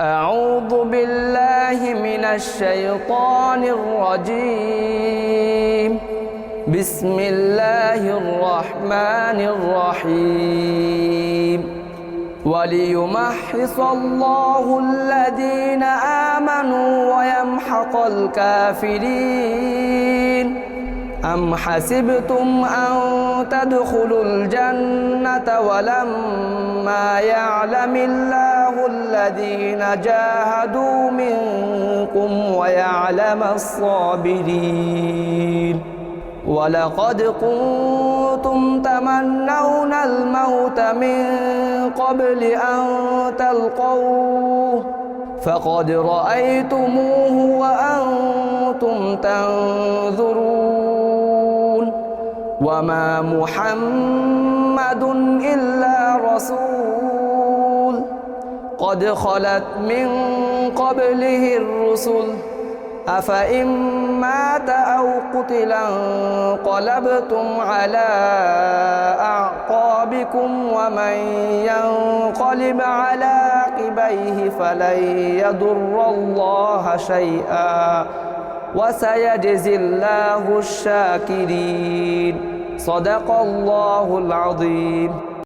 أعوذ بالله من الشيطان الرجيم. بسم الله الرحمن الرحيم. وليمحص الله الذين آمنوا ويمحق الكافرين. أم حسبتم أن تدخلوا الجنة ولما يعلم الله الذين جاهدوا منكم ويعلم الصابرين. ولقد كنتم تمنون الموت من قبل أن تلقوه فقد رأيتموه وأنتم تنظرون. وما محمد إلا رسول قد خلت من قبله الرسل. أفإن مات أو قتلا انقلبتم على أعقابكم ومن ينقلب على عقبيه فلن يضر الله شيئا. وسيجزي الله الشاكرين. صدق الله العظيم.